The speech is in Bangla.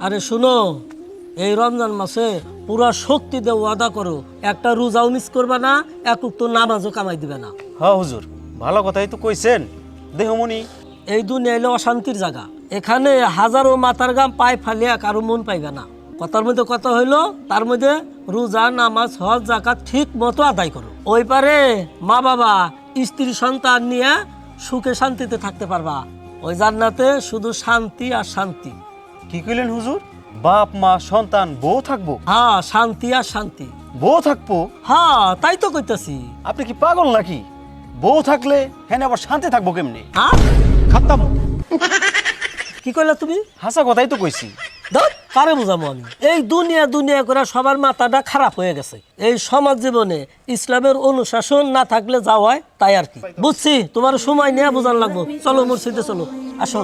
আরে শুনো এই রমজান মাসে পুরা শক্তি দিয়ে ওয়াদা করো একটা রোজাও মিস করবে না এক তো নামাজও কামাই দিবে না। হ্যাঁ হুজুর ভালো কথাই তো কইছেন। দেহমণি। এই দুনিয়া এলো অশান্তির জায়গা। এখানে হাজারো মাথার গাম পায়ে ফালিয়া কারও মন পাইবে না। কথার মধ্যে কথা হইল তার মধ্যে রোজা নামাজ হজ জাকাত ঠিক মতো আদায় করো। ওই পারে মা বাবা স্ত্রী সন্তান নিয়ে সুখে শান্তিতে থাকতে পারবা। ওই জান্নাতে শুধু শান্তি আর শান্তি। কি কইলেন হুজুর? বাপ মা সন্তান বউ থাকব? হ্যাঁ শান্তি আর শান্তি। বউ থাকব? হ্যাঁ তাই তো কইতাছি। আপনি কি পাগল নাকি? বউ থাকলে হ্যাঁ আবার শান্তি থাকব কেমনি? হ্যাঁ? খাতাম। কি কইলা তুমি? হাসা কথাই তো কইছি। ধর, কারে বুঝাবো আমি? এই দুনিয়া দুনিয়া করে সবার মাথাটা খারাপ হয়ে গেছে। এই সমাজ জীবনে ইসলামের অনুশাসন না থাকলে যা হয় তাই আর কি। বুঝছি? তোমার সময় নিয়ে বোঝান লাগবো। চলো মসজিদে চলো। আসো।